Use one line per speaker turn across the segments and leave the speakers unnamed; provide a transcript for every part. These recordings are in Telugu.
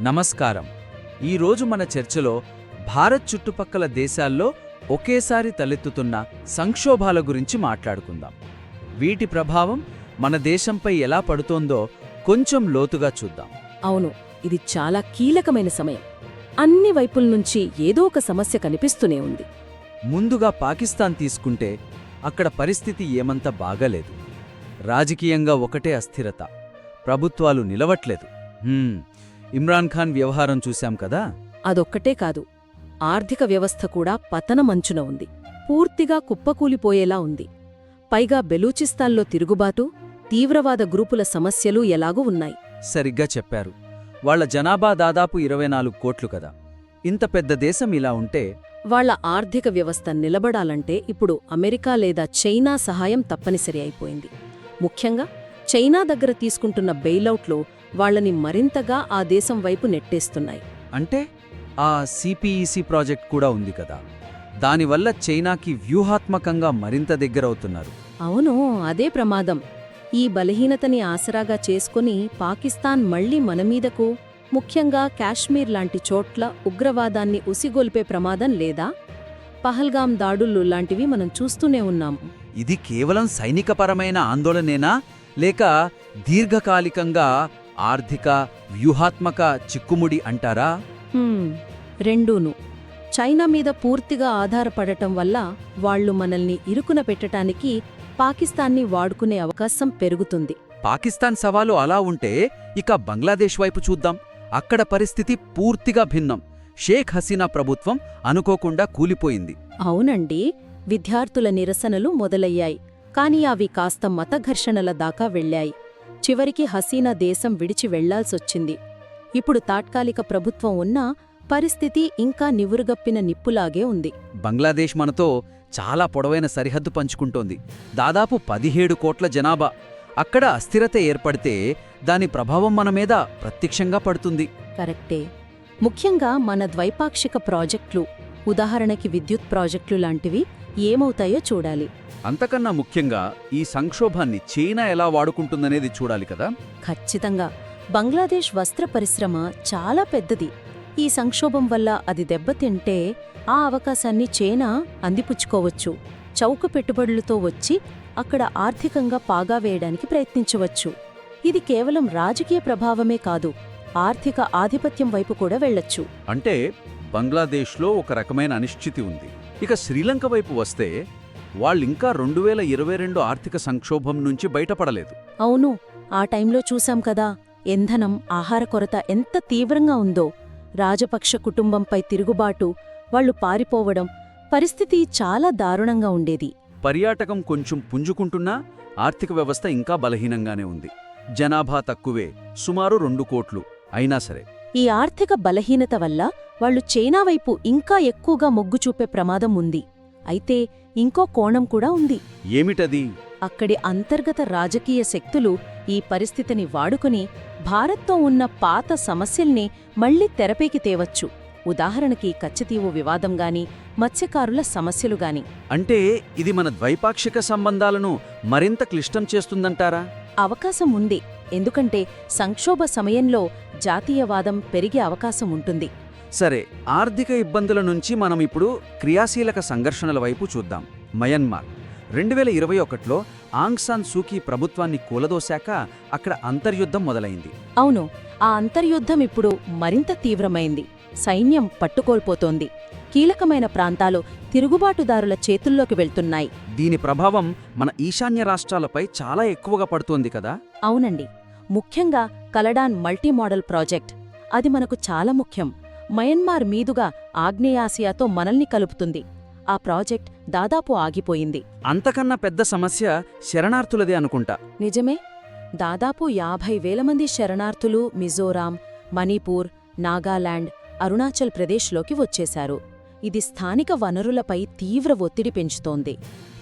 నమస్కారం. ఈరోజు మన చర్చలో భారత్ చుట్టుపక్కల దేశాల్లో ఒకేసారి తలెత్తుతున్న సంక్షోభాల గురించి మాట్లాడుకుందాం. వీటి ప్రభావం మన దేశంపై ఎలా పడుతోందో కొంచెం లోతుగా చూద్దాం.
అవును ఇది చాలా కీలకమైన సమయం. అన్ని వైపుల నుంచి ఏదో ఒక సమస్య కనిపిస్తూనే ఉంది.
ముందుగా పాకిస్తాన్ తీసుకుంటే అక్కడ పరిస్థితి ఏమంత బాగాలేదు. రాజకీయంగా ఒకటే అస్థిరత. ప్రభుత్వాలు నిలవట్లేదు. ఇమ్రాన్ ఖాన్ వ్యవహారం చూశాం కదా?
అదొక్కటే కాదు. ఆర్థిక వ్యవస్థ కూడా పతనమంచున ఉంది. పూర్తిగా కుప్పకూలిపోయేలా ఉంది. పైగా బెలూచిస్తాన్లో తిరుగుబాటు తీవ్రవాద గ్రూపుల సమస్యలు ఎలాగూ ఉన్నాయి.
సరిగ్గా చెప్పారు. వాళ్ళ జనాభా దాదాపు ఇరవై నాలుగు కోట్లు కదా. ఇంత పెద్ద దేశం ఇలా ఉంటే
వాళ్ళ ఆర్థిక వ్యవస్థ నిలబడాలంటే ఇప్పుడు అమెరికా లేదా చైనా సహాయం తప్పనిసరి అయిపోయింది. ముఖ్యంగా చైనా దగ్గర తీసుకుంటున్న బెయిలౌట్లు వాళ్ళని మరింతగా ఆ దేశం వైపు నెట్టేస్తున్నాయి.
అంటే ఆ సిపిఈసి ప్రాజెక్ట్ కూడా ఉంది కదా. దానివల్ల చైనాకి వ్యూహాత్మకంగా మరింత దగ్గరవుతున్నారు.
అవును అదే ప్రమాదం. ఈ బలహీనతని ఆసరాగా చేసుకుని పాకిస్తాన్ మళ్ళీ మనమీదకు ముఖ్యంగా కాశ్మీర్ లాంటి చోట్ల ఉగ్రవాదాన్ని ఉసిగొల్పే ప్రమాదం లేదా? పహల్గాం దాడులు లాంటివి మనం చూస్తూనే ఉన్నాం.
ఇది కేవలం సైనికపరమైన ఆందోళనేనా? లేక దీర్ఘకాలికంగా ఆర్థిక వ్యూహాత్మక చిక్కుముడి అంటారా?
రెండూను. చైనా మీద పూర్తిగా ఆధారపడటం వల్ల వాళ్ళు మనల్ని ఇరుకున పెట్టటానికి పాకిస్తాన్ని వాడుకునే అవకాశం పెరుగుతుంది.
పాకిస్తాన్ సవాలు అలా ఉంటే ఇక బంగ్లాదేశ్ వైపు చూద్దాం. అక్కడ పరిస్థితి పూర్తిగా భిన్నం. షేక్ హసీనా ప్రభుత్వం అనుకోకుండా కూలిపోయింది.
అవునండి విద్యార్థుల నిరసనలు మొదలయ్యాయి. కాని అవి కాస్త మతఘర్షణల దాకా వెళ్ళాయి. చివరికి హసీనా దేశం విడిచి వెళ్ళాల్సొచ్చింది. ఇప్పుడు తాత్కాలిక ప్రభుత్వం ఉన్నా పరిస్థితి ఇంకా నివురుగప్పిన నిప్పులాగే ఉంది.
బంగ్లాదేశ్ మనతో చాలా పొడవైన సరిహద్దు పంచుకుంటోంది. దాదాపు పదిహేడు కోట్ల జనాభా. అక్కడ అస్థిరత ఏర్పడితే దాని ప్రభావం మన మీద ప్రత్యక్షంగా పడుతుంది.
కరెక్టే. ముఖ్యంగా మన ద్వైపాక్షిక ప్రాజెక్టులు ఉదాహరణకి విద్యుత్ ప్రాజెక్టులు లాంటివి ఏమవుతాయో చూడాలి.
అంతకన్నా ముఖ్యంగా ఈ సంక్షోభాన్ని చైనా ఎలా వాడుకుంటుందనేది చూడాలి కదా.
ఖచ్చితంగా. బంగ్లాదేశ్ వస్త్ర పరిశ్రమ చాలా పెద్దది. ఈ సంక్షోభం వల్ల అది దెబ్బతింటే ఆ అవకాశాన్ని చైనా అందిపుచ్చుకోవచ్చు. చౌక పెట్టుబడులతో వచ్చి అక్కడ ఆర్థికంగా పాగా వేయడానికి ప్రయత్నించవచ్చు. ఇది కేవలం రాజకీయ ప్రభావమే కాదు ఆర్థిక ఆధిపత్యం వైపు కూడా వెళ్ళొచ్చు.
అంటే బంగ్లాదేశ్లో ఒక రకమైన అనిశ్చితి ఉంది. ఇక శ్రీలంక వైపు వస్తే వాళ్ళింకా రెండు వేల ఇరవై రెండు ఆర్థిక సంక్షోభం నుంచి బయటపడలేదు.
అవును ఆ టైంలో చూశాం కదా ఇంధనం ఆహార కొరత ఎంత తీవ్రంగా ఉందో. రాజపక్ష కుటుంబంపై తిరుగుబాటు వాళ్ళు పారిపోవడం పరిస్థితి చాలా దారుణంగా ఉండేది.
పర్యాటకం కొంచెం పుంజుకుంటున్నా ఆర్థిక వ్యవస్థ ఇంకా బలహీనంగానే ఉంది. జనాభా తక్కువే సుమారు రెండు కోట్లు అయినా సరే.
ఈ ఆర్థిక బలహీనత వల్ల వాళ్ళు చైనా వైపు ఇంకా ఎక్కువగా మొగ్గు చూపే ప్రమాదం ఉంది. అయితే ఇంకో కోణం కూడా ఉంది.
ఏమిటది?
అక్కడి అంతర్గత రాజకీయ శక్తులు ఈ పరిస్థితిని వాడుకుని భారత్తో ఉన్న పాత సమస్యల్ని మళ్ళీ తెరపైకి తేవచ్చు. ఉదాహరణకి కచ్చతీవు వివాదం గాని మత్స్యకారుల సమస్యలు గాని.
అంటే ఇది మన ద్వైపాక్షిక సంబంధాలను మరింత క్లిష్టం చేస్తుందంటారా?
అవకాశం ఉంది. ఎందుకంటే సంక్షోభ సమయంలో జాతీయవాదం పెరిగే అవకాశం ఉంటుంది.
సరే ఆర్థిక ఇబ్బందుల నుంచి మనం ఇప్పుడు క్రియాశీలక సంఘర్షణల వైపు చూద్దాం. మయన్మార్. రెండు వేల ఇరవై ఒకటిలో ఆంగ్ సాన్ సూకీ ప్రభుత్వాన్ని కూలదోశాక అక్కడ అంతర్యుద్ధం మొదలైంది.
అవును ఆ అంతర్యుద్ధం ఇప్పుడు మరింత తీవ్రమైంది. సైన్యం పట్టుకోల్పోతోంది. కీలకమైన ప్రాంతాలు తిరుగుబాటుదారుల చేతుల్లోకి వెళ్తున్నాయి.
దీని ప్రభావం మన ఈశాన్య రాష్ట్రాలపై చాలా ఎక్కువగా పడుతోంది కదా?
అవునండి. ముఖ్యంగా కలడాన్ మల్టీ మోడల్ ప్రాజెక్ట్. అది మనకు చాలా ముఖ్యం. మయన్మార్ మీదుగా ఆగ్నేయాసియాతో మనల్ని కలుపుతుంది. ఆ ప్రాజెక్ట్ దాదాపు ఆగిపోయింది.
అంతకన్నా పెద్ద సమస్య శరణార్థులదే అనుకుంటా.
నిజమే. దాదాపు యాభై వేల మంది శరణార్థులు మిజోరాం మణిపూర్ నాగాలాండ్ అరుణాచల్ ప్రదేశ్లోకి వచ్చేశారు. ఇది స్థానిక వనరులపై తీవ్ర ఒత్తిడి పెంచుతోంది.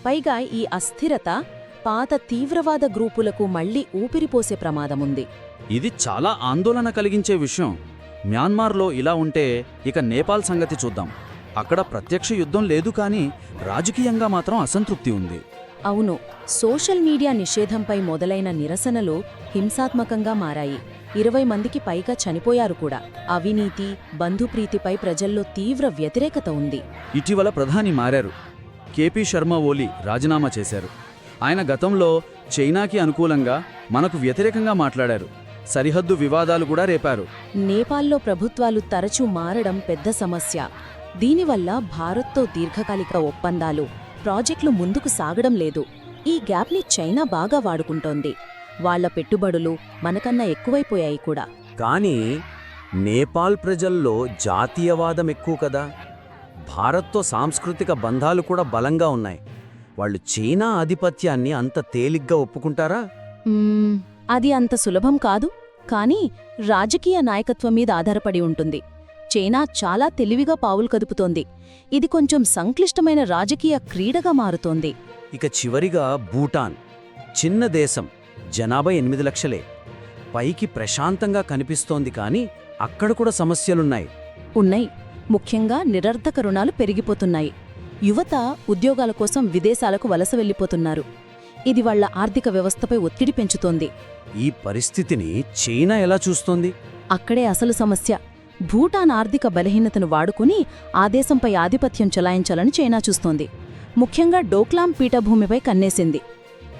పైగా ఈ అస్థిరత పాత తీవ్రవాద గ్రూపులకు మళ్ళీ ఊపిరిపోసే ప్రమాదముంది.
ఇది చాలా ఆందోళన కలిగించే విషయం. మ్యాన్మార్లో ఇలా ఉంటే ఇక నేపాల్ సంగతి చూద్దాం. అక్కడ ప్రత్యక్ష యుద్ధం లేదు కానీ రాజకీయంగా మాత్రం అసంతృప్తి ఉంది.
అవును సోషల్ మీడియా నిషేధంపై మొదలైన నిరసనలు హింసాత్మకంగా మారాయి. ఇరవై మందికి పైగా చనిపోయారు కూడా. అవినీతి బంధుప్రీతిపై ప్రజల్లో తీవ్ర వ్యతిరేకత ఉంది.
ఇటీవల ప్రధాని మారారు. కేపీ శర్మ ఓలీ రాజీనామా చేశారు. ఆయన గతంలో చైనాకి అనుకూలంగా మనకు వ్యతిరేకంగా మాట్లాడారు. సరిహద్దు వివాదాలు కూడా రేపారు.
నేపాల్లో ప్రభుత్వాలు తరచూ మారడం పెద్ద సమస్య. దీనివల్ల భారత్తో దీర్ఘకాలిక ఒప్పందాలు ప్రాజెక్టులు ముందుకు సాగడం లేదు. ఈ గ్యాప్ని చైనా బాగా వాడుకుంటోంది. వాళ్ళ పెట్టుబడులు మనకన్నా ఎక్కువైపోయాయి కూడా.
కానీ నేపాల్ ప్రజల్లో జాతీయవాదం ఎక్కువ కదా. భారత్తో సాంస్కృతిక బంధాలు కూడా బలంగా ఉన్నాయి. వాళ్ళు చైనా ఆధిపత్యాన్ని అంత తేలిగ్గా ఒప్పుకుంటారా?
అది అంత సులభం కాదు కానీ రాజకీయ నాయకత్వం మీద ఆధారపడి ఉంటుంది. చైనా చాలా తెలివిగా పావులు కదుపుతోంది. ఇది కొంచెం సంక్లిష్టమైన రాజకీయ క్రీడగా మారుతోంది.
ఇక చివరిగా భూటాన్. చిన్న దేశం జనాభా ఎనిమిది లక్షలే. పైకి ప్రశాంతంగా కనిపిస్తోంది కానీ అక్కడ కూడా సమస్యలున్నాయి.
ఉన్నాయి. ముఖ్యంగా నిరర్ధక రుణాలు పెరిగిపోతున్నాయి. యువత ఉద్యోగాల కోసం విదేశాలకు వలస వెళ్ళిపోతున్నారు ఇది వాళ్ళ ఆర్థిక వ్యవస్థపై ఒత్తిడి పెంచుతోంది.
ఈ పరిస్థితిని చైనా ఎలా చూస్తోంది?
అక్కడే అసలు సమస్య. భూటాన్ ఆర్థిక బలహీనతను వాడుకుని ఆ దేశంపై ఆధిపత్యం చెలాయించాలని చైనా చూస్తోంది. ముఖ్యంగా డోక్లాం పీఠభూమిపై కన్నేసింది.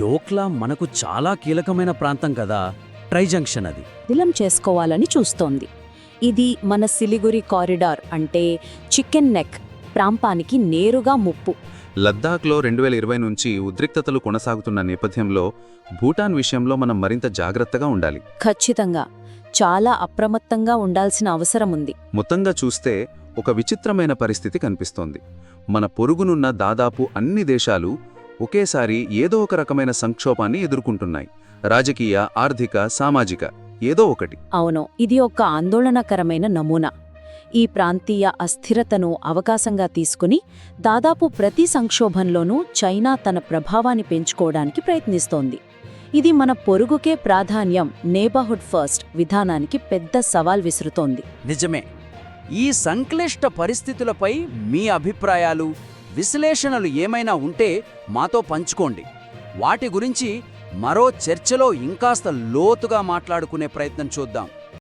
డోక్లా మనకు చాలా కీలకమైన ప్రాంతం కదా? ట్రై జంక్షన్ అది.
దిలం చేసుకోవాలని చూస్తోంది. ఇది మన సిలిగురి కారిడార్ అంటే చికెన్ నెక్. ప్రాంతానికి నేరుగా ముప్పు.
లద్దాఖ్లో రెండు వేల ఇరవై నుంచి ఉద్రిక్తతలు కొనసాగుతున్న నేపథ్యంలో భూటాన్ విషయంలో మనం మరింత జాగ్రత్తగా ఉండాలి.
ఖచ్చితంగా. చాలా అప్రమత్తంగా ఉండాల్సిన అవసరం ఉంది.
మొత్తంగా చూస్తే ఒక విచిత్రమైన పరిస్థితి కనిపిస్తోంది. మన పొరుగునున్న దాదాపు అన్ని దేశాలు ఒకేసారి ఏదో ఒక రకమైన సంక్షోభాన్ని ఎదుర్కొంటున్నాయి. రాజకీయ ఆర్థిక సామాజిక ఏదో ఒకటి.
అవును ఇది ఒక ఆందోళనకరమైన నమూనా. ఈ ప్రాంతీయ అస్థిరతను అవకాశంగా తీసుకుని దాదాపు ప్రతి సంక్షోభంలోనూ చైనా తన ప్రభావాన్ని పెంచుకోవడానికి ప్రయత్నిస్తోంది. ఇది మన పొరుగుకే ప్రాధాన్యం నేబర్హుడ్ ఫస్ట్ విధానానికి పెద్ద సవాల్ విసురుతోంది.
నిజమే. ఈ సంక్లిష్ట పరిస్థితులపై మీ అభిప్రాయాలు విశ్లేషణలు ఏమైనా ఉంటే మాతో పంచుకోండి. వాటి గురించి మరో చర్చలో ఇంకాస్త లోతుగా మాట్లాడుకునే ప్రయత్నం చూద్దాం.